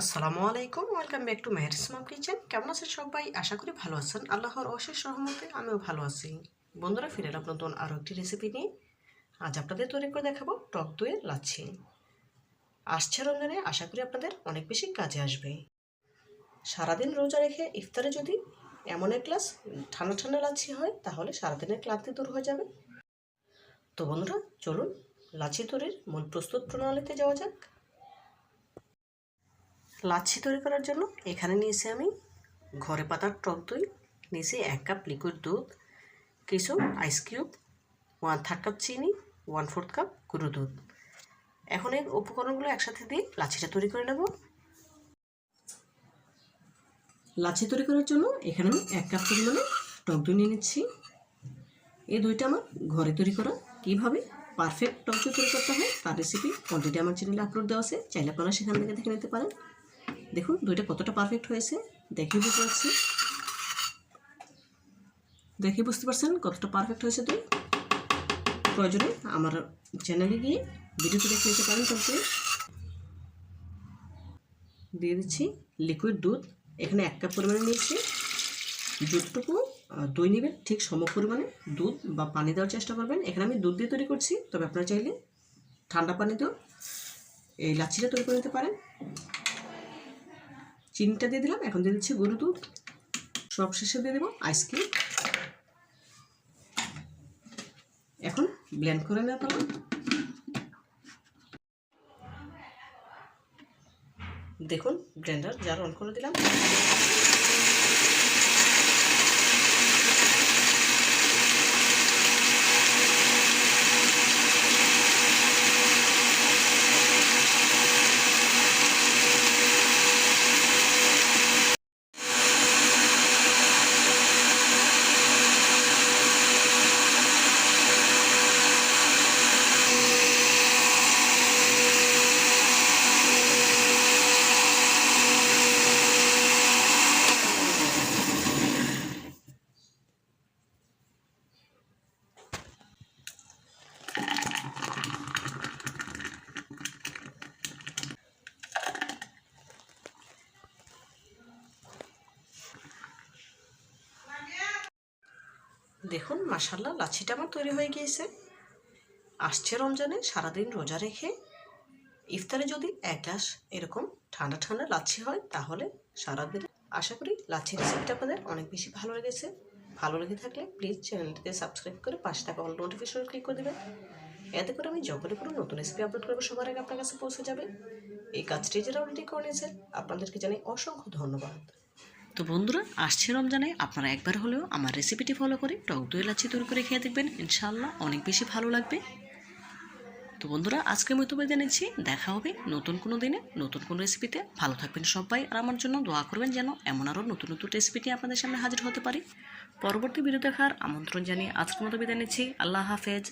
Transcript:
আসসালামু আলাইকুম, welcome back to Meher Islam kitchen. কেমন আছেন সবাই? আশা করি ভালো আছেন। আল্লাহর অশেষ সহমতে আমিও ভালো আছি। বন্ধুরা, ফিরে এলাম নতুন আরও একটি রেসিপি নিয়ে। আজ আপনাদের তৈরি করে দেখাবো টক দইয়ের লাচ্ছি। আসছে রমজানে, আশা করি আপনাদের অনেক বেশি কাজে আসবে। সারাদিন রোজা রেখে ইফতারে যদি এমন এক গ্লাস ঠান্ডা ঠান্ডা লাচ্ছি হয়, তাহলে সারাদিনের ক্লান্তি দূর হয়ে যাবে। তো বন্ধুরা, চলুন লাচ্ছি তৈরির মূল প্রস্তুত প্রণালীতে যাওয়া যাক। লাচ্ছি তৈরি করার জন্য এখানে নিয়েছি আমি ঘরে পাতার টক দই, নিয়েছি এক কাপ লিকুইড দুধ, কিছু ice cube one third cup চিনি ওয়ান ফোর্থ কাপ গুঁড়ো দুধ। এখন এই উপকরণগুলো একসাথে দিয়ে লাচ্ছিটা তৈরি করে নেব। লাচ্ছি তৈরি করার জন্য এখানে আমি এক কাপ পরিমাণে টক দই নিয়ে নিচ্ছি। এই দইটা আমার ঘরে তৈরি করা। কীভাবে পারফেক্ট টক দই তৈরি করতে হয় তার রেসিপি অলরেডি আমার চ্যানেলে আপলোড দেওয়া আছে। চাইলে আপনারা সেখান থেকে দেখে নিতে পারেন। দেখুন, দইটা কতটা পারফেক্ট হয়েছে দেখে বুঝতে পারছি। দেখে বুঝতে পারছেন কতটা পারফেক্ট হয়েছে দই। প্রয়োজনে আমার চ্যানেলে গিয়ে ভিডিওতে দেখে নিতে পারেন তারপরে দিয়ে দিচ্ছি লিকুইড দুধ। এখানে এক কাপ পরিমাণে নিয়েছি। দুধটুকু দই নেবেন, ঠিক সম পরিমাণে দুধ বা পানি দেওয়ার চেষ্টা করবেন। এখানে আমি দুধ দিয়ে তৈরি করছি, তবে আপনারা চাইলে ঠান্ডা পানি দিয়েও এই লাচ্ছিটা তৈরি করে নিতে পারেন। চিনিটা দিয়ে দিলাম, এখন দিয়ে দিচ্ছি গরু দুধ। সব শেষে দিয়ে দেবো আইসক্রিম এখন ব্লেন্ড করে নেওয়া পারলাম দেখুন ব্লেন্ডার জার অন করে দিলাম। দেখুন মাসাল্লাহ লাচ্ছিটা আমার তৈরি হয়ে গিয়েছে। আসছে রমজানে, সারাদিন রোজা রেখে ইফতারে যদি এক গ্লাস এরকম ঠান্ডা ঠান্ডা লাচ্ছি হয়, তাহলে সারাদিন আশা করি লাচ্ছি রেসিপিটা আপনাদের অনেক বেশি ভালো লেগেছে। ভালো লেগে থাকলে প্লিজ চ্যানেলটিতে সাবস্ক্রাইব করে পাশে থাকা অল নোটিফিকেশন ক্লিক করে দেবেন। এতে করে আমি যখনই কোনো নতুন রেসিপি আপলোড করব, সবার আগে আপনার কাছে পৌঁছে যাবে। এই কাজটি যারা অলরেডি করে আপনাদেরকে জানাই অসংখ্য ধন্যবাদ। তো বন্ধুরা, আসছে রমজানে, আপনারা একবার হলেও আমার রেসিপিটি ফলো করে টক দই, লাচ্ছি তৈরি করে খেয়ে দেখবেন। ইনশাল্লাহ অনেক বেশি ভালো লাগবে। তো বন্ধুরা আজকে মতো বিদায় নিচ্ছি দেখা হবে নতুন কোনো দিনে, নতুন কোনো রেসিপিতে ভালো থাকবেন সবাই, আর আমার জন্য দোয়া করবেন যেন এমন আরও নতুন নতুন রেসিপি নিয়ে আপনাদের সামনে হাজির হতে পারি। পরবর্তী ভিডিও দেখার আমন্ত্রণ জানিয়ে আজকের মতো বিদায় নিচ্ছি আল্লাহ হাফেজ।